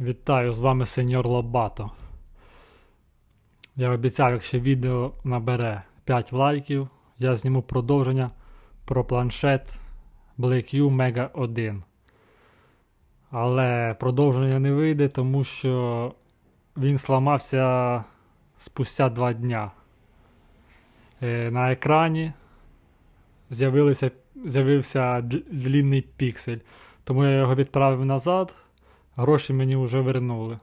Вітаю, з вами сеньор Лобато. Я обіцяв, якщо відео набере 5 лайків, я зніму продовження про планшет BlackView Mega 1. Але продовження не вийде, тому що він сламався спустя 2 дня. Е, На екрані з'явився длінний піксель, тому я його відправив назад. Гроші мені вже вернули.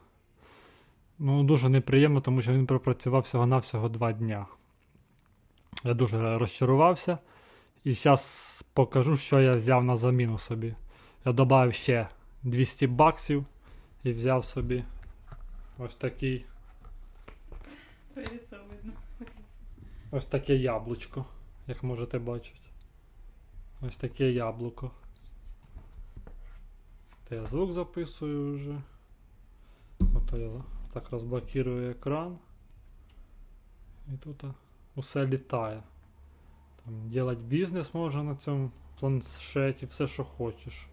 Ну, дуже неприємно, тому що він пропрацював всього-навсього два дня. Я дуже розчарувався. І зараз покажу, що я взяв на заміну собі. Я додав ще 200 баксів і взяв собі ось такий, ось таке яблучко, як можете бачити. Ось таке яблуко. Та я звук записую вже. Ото я так розблокирую екран. І тут усе літає. Там делать бізнес можна на цьому планшеті, все, що хочеш.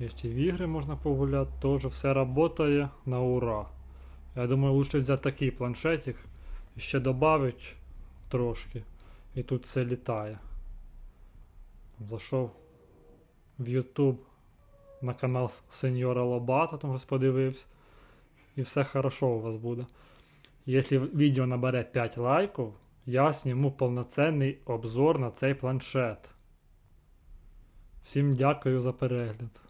І в ігри можна погуляти, теж все працює на ура. Я думаю, лучше взяти такий планшетик і ще додати трошки. І тут все літає. Зайшов в YouTube на канал Сеньора Лобата, там щось подивився. І все хорошо у вас буде. Якщо відео набере 5 лайків, я зніму повноцінний обзор на цей планшет. Всім дякую за перегляд.